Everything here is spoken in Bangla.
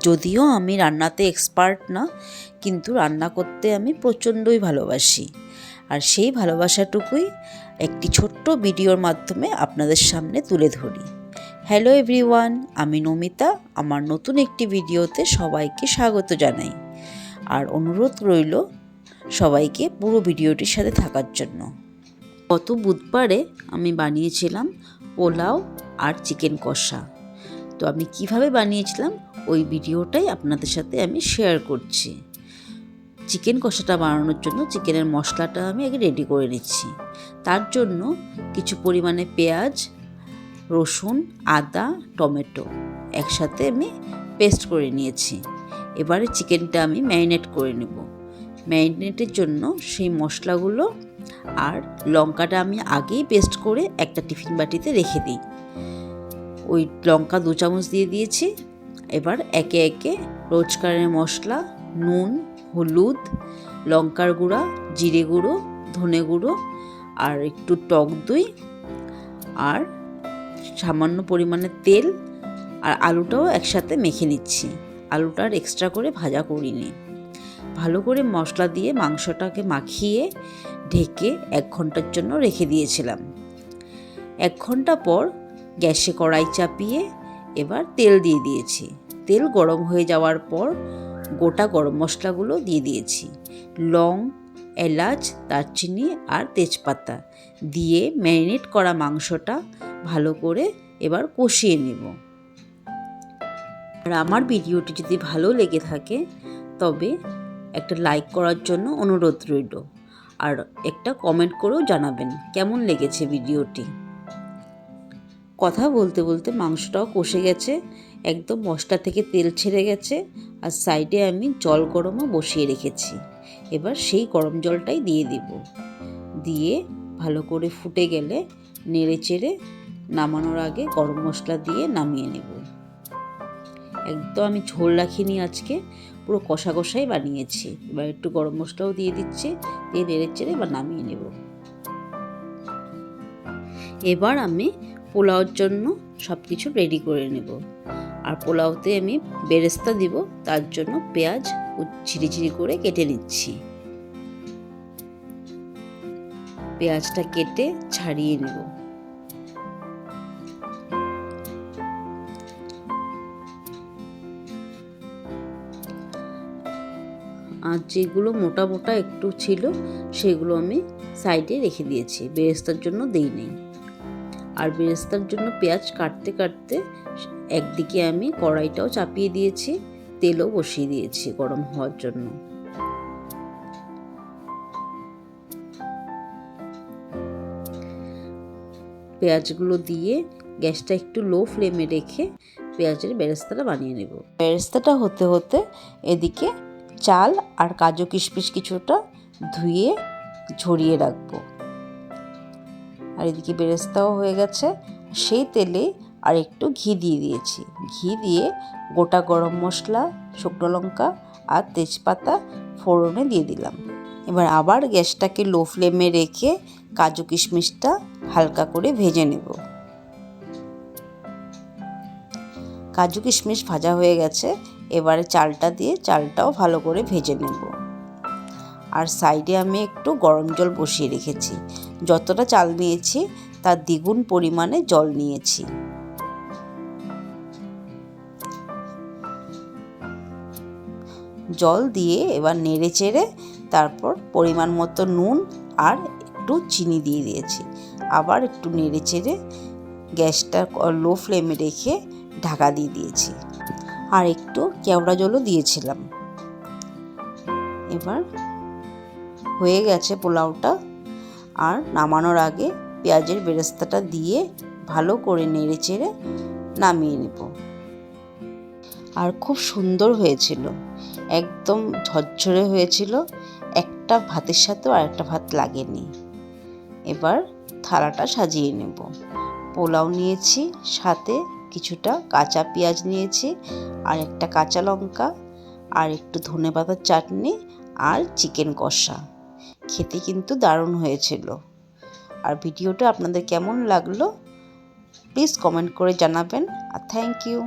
যদিও আমি রান্নাতে এক্সপার্ট না, কিন্তু রান্না করতে আমি প্রচণ্ডই ভালোবাসি। আর সেই ভালোবাসাটুকুই একটি ছোট্ট ভিডিওর মাধ্যমে আপনাদের সামনে তুলে ধরি। হ্যালো এভরিওয়ান আমি নমিতা, আমার নতুন একটি ভিডিওতে সবাইকে স্বাগত জানাই। আর অনুরোধ রইল সবাইকে পুরো ভিডিওটির সাথে থাকার জন্য। গত বুধবারে আমি বানিয়েছিলাম পোলাও আর চিকেন কষা। তো আমি কীভাবে বানিয়েছিলাম, ওই ভিডিওটাই আপনাদের সাথে আমি শেয়ার করছি। চিকেন কষাটা বানানোর জন্য চিকেনের মশলাটা আমি আগে রেডি করে নিচ্ছি। তার জন্য কিছু পরিমাণে পেঁয়াজ, রসুন, আদা, টমেটো একসাথে আমি পেস্ট করে নিয়েছি। এবারে চিকেনটা আমি ম্যারিনেট করে নেব। ম্যারিনেটের জন্য সেই মশলাগুলো আর লঙ্কাটা আমি আগেই পেস্ট করে একটা টিফিন বাটিতে রেখে দিই। ওই লঙ্কা দু চামচ দিয়ে দিয়েছি। এবার একে একে রোজকারের মশলা, নুন, হলুদ, লঙ্কার গুঁড়া, জিরে গুঁড়ো, ধনে গুঁড়ো আর একটু টক দই আর সামান্য পরিমাণে তেল আর আলুটাও একসাথে মেখে নিচ্ছি। আলুটার এক্সট্রা করে ভাজা করিনি। ভালো করে মশলা দিয়ে মাংসটাকে মাখিয়ে ঢেকে এক ঘণ্টার জন্য রেখে দিয়েছিলাম। এক ঘণ্টা পর গ্যাসে কড়াই চাপিয়ে এবার তেল দিয়ে দিয়েছি। তেল গরম হয়ে যাওয়ার পর গোটা গরম মশলাগুলো দিয়ে দিয়েছি। লং, এলাচ, দারচিনি আর তেজপাতা দিয়ে ম্যারিনেট করা মাংসটা ভালো করে এবার কষিয়ে নেব। আর আমার ভিডিওটি যদি ভালো লেগে থাকে, তবে একটা লাইক করার জন্য অনুরোধ রইল। আর একটা কমেন্ট করেও জানাবেন, কেমন লেগেছে ভিডিওটি? কথা বলতে বলতে মাংসটাও কষে গেছে, একদম মশলা থেকে তেল ছেড়ে গেছে আর সাইডে আমি জল গরমও বসিয়ে রেখেছি। এবার সেই গরম জলটাই দিয়ে দিব। দিয়ে ভালো করে ফুটে গেলে নেড়ে চেড়ে নামানোর আগে গরম মশলা দিয়ে নামিয়ে নেব। একদম আমি ঝোল রাখিনি আজকে, পুরো কষা কষাই বানিয়েছি। এবার একটু গরম মশলাও দিয়ে দিচ্ছি, দিয়ে নেড়ে চেড়ে এবার নামিয়ে নেব। এবার আমি পোলাওর জন্য সব কিছু রেডি করে নেব। আর পোলাওতে আমি বেরেস্তা দিব, তার জন্য পেঁয়াজ ঝিরি ঝিরি করে কেটে নিচ্ছি। পেঁয়াজটা কেটে ছাড়িয়ে নেব। আর যেগুলো মোটা মোটা একটু ছিল, সেগুলো আমি সাইডে রেখে দিয়েছি। বেরেস্তার জন্য দেই নেই। আর বেরেস্তার জন্য পেঁয়াজ কাটতে কাটতে একদিকে আমি কড়াইটাও চাপিয়ে দিয়েছি, তেলও বসিয়ে দিয়েছি গরম হওয়ার জন্য। পেঁয়াজগুলো দিয়ে গ্যাসটা একটু লো ফ্লেমে রেখে পেঁয়াজের বেরেস্তাটা বানিয়ে নেব। বেরেস্তাটা হতে হতে এদিকে চাল আর কাজু কিশমিশ কিছুটা ধুয়ে ঝরিয়ে রাখব। আর এদিকে বেরেস্তাও হয়ে গেছে। সেই তেলে আর একটু ঘি দিয়ে দিয়েছি। ঘি দিয়ে গোটা গরম মশলা, শুকনো লঙ্কা আর তেজপাতা ফোড়নে দিয়ে দিলাম। এবার আবার গ্যাসটাকে লো ফ্লেমে রেখে কাজু কিশমিশটা হালকা করে ভেজে নেব। কাজু কিশমিশ ভাজা হয়ে গেছে। এবারে চালটা দিয়ে চালটাও ভালো করে ভেজে নেব। আর সাইডে আমি একটু গরম জল বসিয়ে রেখেছি। যতটা চাল নিয়েছি, তার দ্বিগুণ পরিমাণে জল নিয়েছি। জল দিয়ে এবার নেড়ে চেড়ে তারপর পরিমাণ মতো নুন আর একটু চিনি দিয়ে দিয়েছি। আবার একটু নেড়ে চেড়ে গ্যাসটা লো ফ্লেমে রেখে ঢাকা দিয়ে দিয়েছি। আর একটু কেওড়া জলও দিয়েছিলাম। এবার হয়ে গেছে পোলাওটা। আর নামানোর আগে পেঁয়াজের বেরেস্তাটা দিয়ে ভালো করে নেড়ে চেড়ে নামিয়ে নেব। আর খুব সুন্দর হয়েছিল। একদম ঝরঝরে হয়েছিল। একটা ভাতের সাথেও আর একটা ভাত লাগেনি। এবার থালাটা সাজিয়ে নেব। পোলাও নিয়েছি, সাথে কিছুটা কাঁচা পেঁয়াজ নিয়েছি, আর একটা কাঁচা লঙ্কা, আর একটু ধনে পাতার চাটনি, আর চিকেন কষা। খেতে কিন্তু দারুণ হয়েছিল। আর ভিডিওটা আপনাদের কেমন লাগল প্লিজ কমেন্ট করে জানাবেন। আর থ্যাংক ইউ